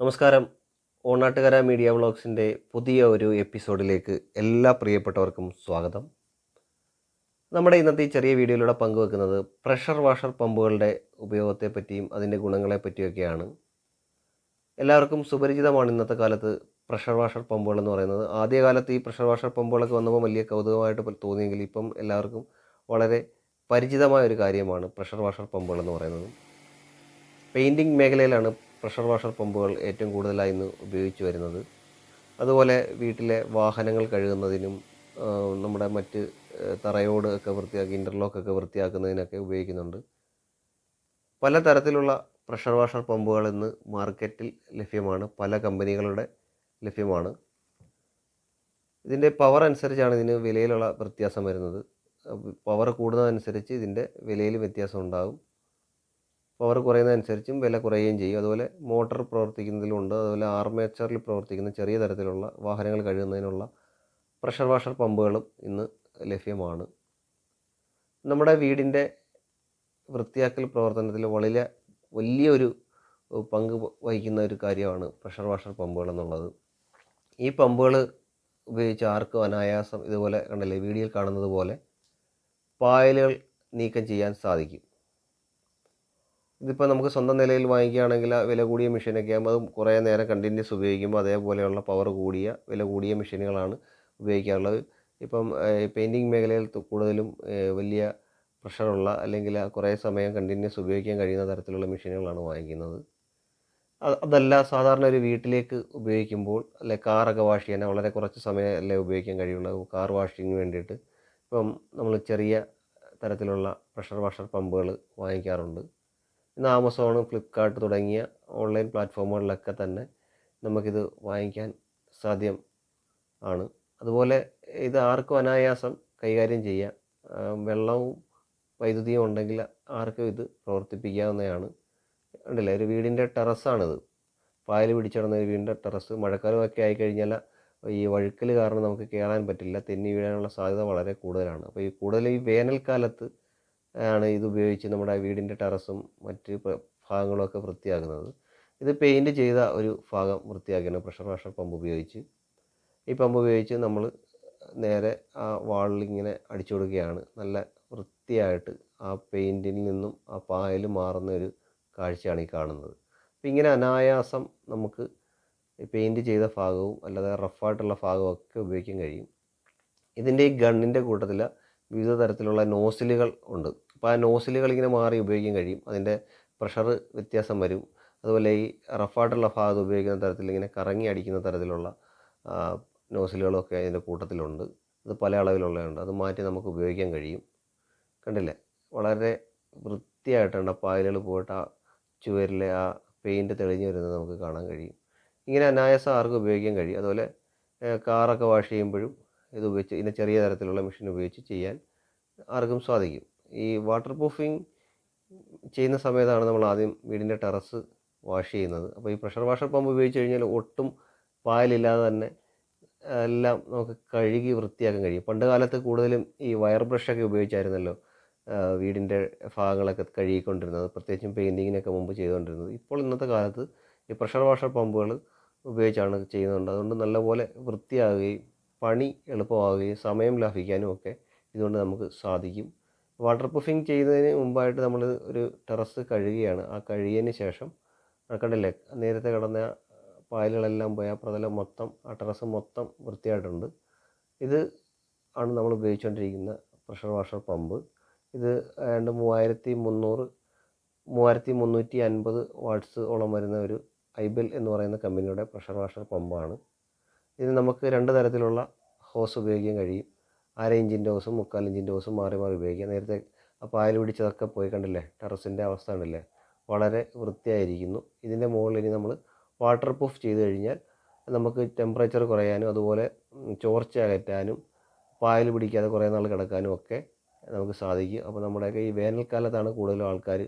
നമസ്കാരം. ഓണാട്ടുകര മീഡിയ വ്ളോഗ്സിന്റെ പുതിയ ഒരു എപ്പിസോഡിലേക്ക് എല്ലാ പ്രിയപ്പെട്ടവർക്കും സ്വാഗതം. നമ്മുടെ ഇന്നത്തെ ഈ ചെറിയ വീഡിയോയിലൂടെ പങ്കുവെക്കുന്നത് പ്രഷർ വാഷർ പമ്പുകളുടെ ഉപയോഗത്തെ പറ്റിയും അതിന്റെ ഗുണങ്ങളെ പറ്റിയൊക്കെയാണ് എല്ലാവർക്കും സുപരിചിതമാണ് ഇന്നത്തെ കാലത്ത് പ്രഷർ വാഷർ പമ്പുകൾ എന്ന് പറയുന്നത്. ആദ്യകാലത്ത് ഈ പ്രഷർ വാഷർ പമ്പുകളൊക്കെ വന്നപ്പോൾ വലിയ കൗതുകമായിട്ട് തോന്നിയെങ്കിൽ ഇപ്പം എല്ലാവർക്കും വളരെ പരിചിതമായ ഒരു കാര്യമാണ് പ്രഷർ വാഷർ പമ്പുകൾ എന്ന് പറയുന്നത്. പെയിന്റിംഗ് മേഖലയിലാണ് പ്രഷർ വാഷർ പമ്പുകൾ ഏറ്റവും കൂടുതലായി ഇന്ന് ഉപയോഗിച്ച് വരുന്നത്. അതുപോലെ വീട്ടിലെ വാഹനങ്ങൾ കഴുകുന്നതിനും നമ്മുടെ മറ്റ് തറയോട് ഒക്കെ വൃത്തിയാക്കി ഇന്റർലോക്ക് ഒക്കെ വൃത്തിയാക്കുന്നതിനൊക്കെ ഉപയോഗിക്കുന്നുണ്ട്. പല തരത്തിലുള്ള പ്രഷർ വാഷർ പമ്പുകൾ ഇന്ന് മാർക്കറ്റിൽ ലഭ്യമാണ്. പല കമ്പനികളുടെ ലഭ്യമാണ്. ഇതിന്റെ പവർ അനുസരിച്ചാണ് ഇതിന് വിലയിലുള്ള വ്യത്യാസം വരുന്നത്. പവർ കൂടുന്നതനുസരിച്ച് ഇതിന്റെ വിലയിൽ വ്യത്യാസം ഉണ്ടാകും. പവർ കുറയുന്നതനുസരിച്ചും വില കുറയുകയും ചെയ്യും. അതുപോലെ മോട്ടോർ പ്രവർത്തിക്കുന്നതിലുണ്ട്. അതുപോലെ ആർമേച്ചറിൽ പ്രവർത്തിക്കുന്ന ചെറിയ തരത്തിലുള്ള വാഹനങ്ങൾ കഴുകുന്നതിനുള്ള പ്രഷർ വാഷർ പമ്പുകളും ഇന്ന് ലഭ്യമാണ്. നമ്മുടെ വീടിന്റെ വൃത്തിയാക്കൽ പ്രവർത്തനത്തിൽ വളരെ വലിയൊരു പങ്ക് വഹിക്കുന്ന ഒരു കാര്യമാണ് പ്രഷർ വാഷർ പമ്പുകൾ എന്നുള്ളത്. ഈ പമ്പുകൾ ഉപയോഗിച്ച് ആർക്കും അനായാസം ഇതുപോലെ കണ്ടല്ലേ വീഡിയോയിൽ കാണുന്നത് പോലെ പായലുകൾ നീക്കം ചെയ്യാൻ സാധിക്കും. ഇതിപ്പോൾ നമുക്ക് സ്വന്തം നിലയിൽ വാങ്ങിക്കുകയാണെങ്കിൽ വില കൂടിയ മെഷീനൊക്കെ ആകുമ്പോൾ അത് കുറേ നേരം കണ്ടിന്യൂസ് ഉപയോഗിക്കുമ്പോൾ അതേപോലെയുള്ള പവർ കൂടിയ വില കൂടിയ മെഷീനുകളാണ് ഉപയോഗിക്കാറുള്ളത്. ഇപ്പം പെയിന്റിങ് മേഖലയിൽ കൂടുതലും വലിയ പ്രഷറുള്ള അല്ലെങ്കിൽ കുറേ സമയം കണ്ടിന്യൂസ് ഉപയോഗിക്കാൻ കഴിയുന്ന തരത്തിലുള്ള മെഷീനുകളാണ് വാങ്ങിക്കുന്നത്. അത് അതല്ല സാധാരണ ഒരു വീട്ടിലേക്ക് ഉപയോഗിക്കുമ്പോൾ അല്ലെ കാറൊക്കെ വാഷ് ചെയ്യാൻ വളരെ കുറച്ച് സമയം അല്ലേ ഉപയോഗിക്കാൻ കഴിയുള്ളൂ. കാർ വാഷിങ്ങിന് വേണ്ടിയിട്ട് ഇപ്പം നമ്മൾ ചെറിയ തരത്തിലുള്ള പ്രഷർ വാഷർ പമ്പുകൾ വാങ്ങിക്കാറുണ്ട്. ഇന്ന് ആമസോൺ ഫ്ലിപ്കാർട്ട് തുടങ്ങിയ ഓൺലൈൻ പ്ലാറ്റ്ഫോമുകളിലൊക്കെ തന്നെ നമുക്കിത് വാങ്ങിക്കാൻ സാധ്യം ആണ്. അതുപോലെ ഇത് ആർക്കും അനായാസം കൈകാര്യം ചെയ്യാം. വെള്ളവും വൈദ്യുതിയും ഉണ്ടെങ്കിൽ ആർക്കും ഇത് പ്രവർത്തിപ്പിക്കാവുന്നതാണ്. ഉണ്ടല്ലേ ഒരു വീടിന്റെ ടെറസ്സാണിത് പായൽ പിടിച്ചിടുന്ന ഒരു വീടിന്റെ ടെറസ്. മഴക്കാലമൊക്കെ ആയിക്കഴിഞ്ഞാൽ ഈ വഴുക്കൽ കാരണം നമുക്ക് കയറാൻ പറ്റില്ല. തെന്നി വീഴാനുള്ള സാധ്യത വളരെ കൂടുതലാണ്. അപ്പോൾ ഈ കൂടുതൽ ഈ വേനൽക്കാലത്ത് ആണ് ഇത് ഉപയോഗിച്ച് നമ്മുടെ വീടിന്റെ ടെറസും മറ്റ് ഭാഗങ്ങളൊക്കെ വൃത്തിയാക്കുന്നത്. ഇത് പെയിന്റ് ചെയ്ത ഒരു ഭാഗം വൃത്തിയാക്കിയാണ് പ്രഷർ വാഷർ പമ്പ് ഉപയോഗിച്ച്. ഈ പമ്പ് ഉപയോഗിച്ച് നമ്മൾ നേരെ ആ വാളിൽ ഇങ്ങനെ അടിച്ചു കൊടുക്കുകയാണ്. നല്ല വൃത്തിയായിട്ട് ആ പെയിന്റിൽ നിന്നും ആ പായൽ മാറുന്ന ഒരു കാഴ്ചയാണ് ഈ കാണുന്നത്. അപ്പോൾ ഇങ്ങനെ അനായാസം നമുക്ക് പെയിന്റ് ചെയ്ത ഭാഗവും അല്ലാതെ റഫായിട്ടുള്ള ഭാഗവും ഒക്കെ ഉപയോഗിക്കാൻ കഴിയും. ഇതിന്റെ ഈ ഗണ്ണിന്റെ കൂട്ടത്തിൽ വിവിധ തരത്തിലുള്ള നോസിലുകൾ ഉണ്ട്. അപ്പോൾ ആ നോസിലുകൾ ഇങ്ങനെ മാറി ഉപയോഗിക്കാൻ കഴിയും. അതിന്റെ പ്രഷർ വ്യത്യാസം വരും. അതുപോലെ ഈ റഫായിട്ടുള്ള ഭാഗത്ത് ഉപയോഗിക്കുന്ന തരത്തിൽ ഇങ്ങനെ കറങ്ങി അടിക്കുന്ന തരത്തിലുള്ള നോസിലുകളൊക്കെ അതിന്റെ കൂട്ടത്തിലുണ്ട്. അത് പല അളവിലുള്ളതുണ്ട്. അത് മാറ്റി നമുക്ക് ഉപയോഗിക്കാൻ കഴിയും. കണ്ടില്ലേ? വളരെ വൃത്തിയായിട്ടുണ്ട്. ആ പായലുകൾ പോയിട്ട് ആ ചുവരിലെ ആ പെയിന്റ് തെളിഞ്ഞു വരുന്നത് നമുക്ക് കാണാൻ കഴിയും. ഇങ്ങനെ അനായാസം ആർക്കും ഉപയോഗിക്കാൻ കഴിയും. അതുപോലെ കാറൊക്കെ വാഷ് ചെയ്യുമ്പോഴും ഇത് ഉപയോഗിച്ച് ഇതിന്റെ ചെറിയ തരത്തിലുള്ള മെഷീൻ ഉപയോഗിച്ച് ചെയ്യാൻ ആർക്കും സാധിക്കും. ഈ വാട്ടർ പ്രൂഫിങ് ചെയ്യുന്ന സമയത്താണ് നമ്മൾ ആദ്യം വീടിന്റെ ടെറസ് വാഷ് ചെയ്യുന്നത്. അപ്പോൾ ഈ പ്രഷർ വാഷർ പമ്പ് ഉപയോഗിച്ച് കഴിഞ്ഞാൽ ഒട്ടും പായലില്ലാതെ തന്നെ എല്ലാം നമുക്ക് കഴുകി വൃത്തിയാക്കാൻ കഴിയും. പണ്ട് കാലത്ത് കൂടുതലും ഈ വയർ ബ്രഷൊക്കെ ഉപയോഗിച്ചായിരുന്നല്ലോ വീടിന്റെ ഭാഗങ്ങളൊക്കെ കഴുകിക്കൊണ്ടിരുന്നത് പ്രത്യേകിച്ചും പെയിന്റിങ്ങിനൊക്കെ മുമ്പ് ചെയ്തുകൊണ്ടിരുന്നത്. ഇപ്പോൾ ഇന്നത്തെ കാലത്ത് ഈ പ്രഷർ വാഷർ പമ്പുകൾ ഉപയോഗിച്ചാണ് ചെയ്യുന്നുണ്ട്. അതുകൊണ്ട് നല്ലപോലെ വൃത്തിയാകുകയും പണി എളുപ്പമാവുകയും സമയം ലാഭിക്കാനും ഒക്കെ ഇതുകൊണ്ട് നമുക്ക് സാധിക്കും. വാട്ടർ പ്രൂഫിങ് ചെയ്യുന്നതിന് മുമ്പായിട്ട് നമ്മൾ ഒരു ടെറസ് കഴുകുകയാണ് ആ കഴുകിയതിന് ശേഷം കണ്ടില്ലേ നേരത്തെ കിടന്ന പായലുകളെല്ലാം പോയി ആ പ്രതലം മൊത്തം ആ ടെറസ് മൊത്തം വൃത്തിയായിട്ടുണ്ട്. ഇത് ആണ് നമ്മൾ ഉപയോഗിച്ചുകൊണ്ടിരിക്കുന്ന പ്രഷർ വാഷർ പമ്പ്. ഇത് ഏതാണ്ട് മൂവായിരത്തി മുന്നൂറ് മൂവായിരത്തി മുന്നൂറ്റി അൻപത് വാട്ട്സ് ഓളം വരുന്ന ഒരു ഐബെൽ എന്ന് പറയുന്ന കമ്പനിയുടെ പ്രഷർ വാഷർ പമ്പാണ്. ഇത് നമുക്ക് രണ്ട് തരത്തിലുള്ള ഹോസ് ഉപയോഗിക്കാൻ കഴിയും. അര ഇഞ്ചിന്റെ ഓസും മുക്കാൽ ഹോസും മാറി മാറി ഉപയോഗിക്കാം. നേരത്തെ ആ പായൽ പിടിച്ചതൊക്കെ പോയി കണ്ടില്ലേ ടെറസിന്റെ അവസ്ഥ കണ്ടില്ലേ വളരെ വൃത്തിയായിരിക്കുന്നു. ഇതിന്റെ മുകളിൽ ഇനി നമ്മൾ വാട്ടർ പ്രൂഫ് ചെയ്ത് കഴിഞ്ഞാൽ നമുക്ക് ടെമ്പറേച്ചർ കുറയാനും അതുപോലെ ചോർച്ച അകറ്റാനും പായൽ പിടിക്കാതെ കുറേ നാൾ കിടക്കാനും ഒക്കെ നമുക്ക് സാധിക്കും. അപ്പോൾ നമ്മുടെയൊക്കെ ഈ വേനൽക്കാലത്താണ് കൂടുതലും ആൾക്കാർ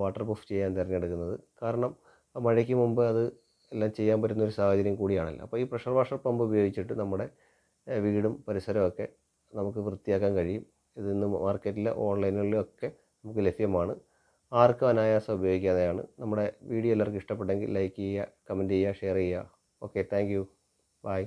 വാട്ടർ പ്രൂഫ് ചെയ്യാൻ തിരഞ്ഞെടുക്കുന്നത്. കാരണം മഴയ്ക്ക് മുമ്പ് അത് എല്ലാം ചെയ്യാൻ പറ്റുന്ന ഒരു സാഹചര്യം കൂടിയാണല്ലോ. അപ്പോൾ ഈ പ്രഷർ വാഷർ പമ്പ് ഉപയോഗിച്ചിട്ട് നമ്മുടെ വീടും പരിസരമൊക്കെ നമുക്ക് വൃത്തിയാക്കാൻ കഴിയും. ഇതിൽ നിന്ന് മാർക്കറ്റിൽ ഓൺലൈനുകളിലും ഒക്കെ നമുക്ക് ലഭ്യമാണ്. ആർക്കും അനായാസം ഉപയോഗിക്കാതെയാണ്. നമ്മുടെ വീഡിയോ എല്ലാവർക്കും ഇഷ്ടപ്പെട്ടെങ്കിൽ ലൈക്ക് ചെയ്യുക കമന്റ് ചെയ്യുക ഷെയർ ചെയ്യുക. Okay thank you. ബൈ.